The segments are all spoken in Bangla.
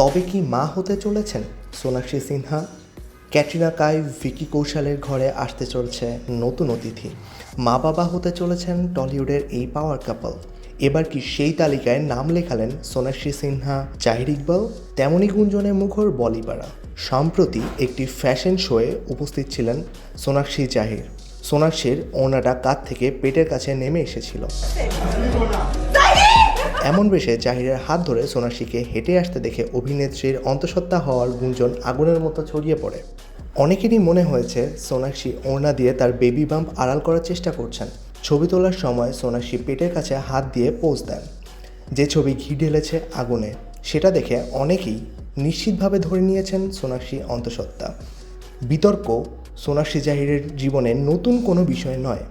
তবে কি মা হতে চলেছেন? সোনাক্ষী সিনহা, ক্যাটরিনা কাই, ভিকি কৌশলের ঘরে আসতে চলছে নতুন অতিথি। মা বাবা হতে চলেছেন টলিউডের এই পাওয়ার কাপল এবার কি সেই তালিকায় নাম লেখালেন সোনাক্ষী সিনহা, জাহির ইকবাল? তেমনই গুঞ্জনে মুখর বলিপাড়া। সম্প্রতি একটি ফ্যাশন শোয়ে উপস্থিত ছিলেন সোনাক্ষী জাহির। সোনাক্ষীর ওনাটা কাত থেকে পেটের কাছে নেমে এসেছিল। এমন বেশে জাহিরের হাত ধরে সোনাক্ষীকে হেঁটে আসতে দেখে অভিনেত্রীর অন্তঃসত্ত্বা হওয়ার গুঞ্জন আগুনের মতো ছড়িয়ে পড়ে। অনেকেরই মনে হয়েছে সোনাক্ষী ওড়না দিয়ে তার বেবি বাম্প আড়াল করার চেষ্টা করছেন। ছবি তোলার সময় সোনাক্ষী পেটের কাছে হাত দিয়ে পোজ দেন। যে ছবি ঘি ঢেলেছে আগুনে, সেটা দেখে অনেকেই নিশ্চিতভাবে ধরে নিয়েছেন সোনাক্ষী অন্তঃসত্ত্বা। বিতর্ক সোনাক্ষী জাহিরের জীবনে নতুন কোনো বিষয় নয়।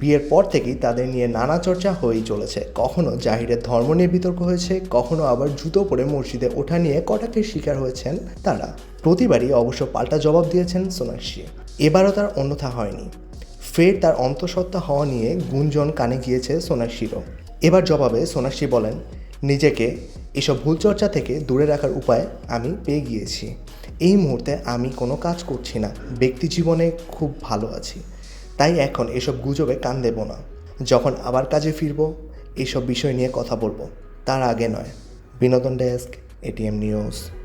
বিয়ের পর থেকেই তাদের নিয়ে নানা চর্চা হয়েই চলেছে। কখনো জাহিরের ধর্ম নিয়ে বিতর্ক হয়েছে, কখনো আবার জুতো পরে মসজিদে ওঠা নিয়ে কটাকের শিকার হয়েছেন তারা। প্রতিবারই অবশ্য পাল্টা জবাব দিয়েছেন সোনাক্ষী এবারও তার অন্যথা হয়নি। ফের তার অন্তঃসত্ত্বা হওয়া নিয়ে গুঞ্জন কানে গিয়েছে সোনাক্ষীরও এবার জবাবে সোনাক্ষী বলেন, নিজেকে এসব ভুল চর্চা থেকে দূরে রাখার উপায় আমি পেয়ে গিয়েছি। এই মুহূর্তে আমি কোনো কাজ করছি না। ব্যক্তি জীবনে খুব ভালো আছি। তাই এখন এসব গুজবে কান দেব না। যখন আবার কাজে ফিরব, এসব বিষয় নিয়ে কথা বলব। তার আগে নয়। বিনোদন ডেস্ক এটিএম নিউজ।